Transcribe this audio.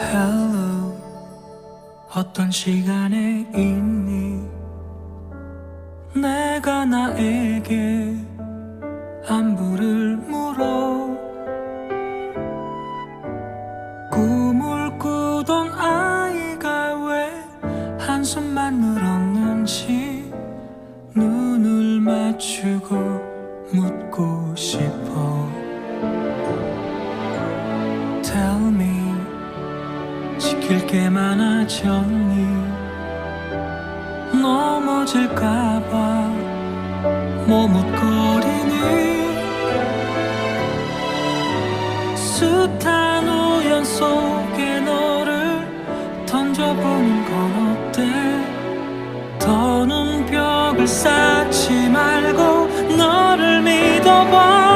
Hello. 어떤 시간에 있니? 내가 나에게 안부를 물어. 꿈을 꾸던 아이가 왜 한숨만 늘었는지 눈을 맞추고 묻고 싶어. Tell me 지킬 게 많아졌니? 넘어질까봐 머뭇거리니? 숱한 우연 속에 너를 던져보는 건 어때? 더는 벽을 쌓지 말고 너를 믿어봐.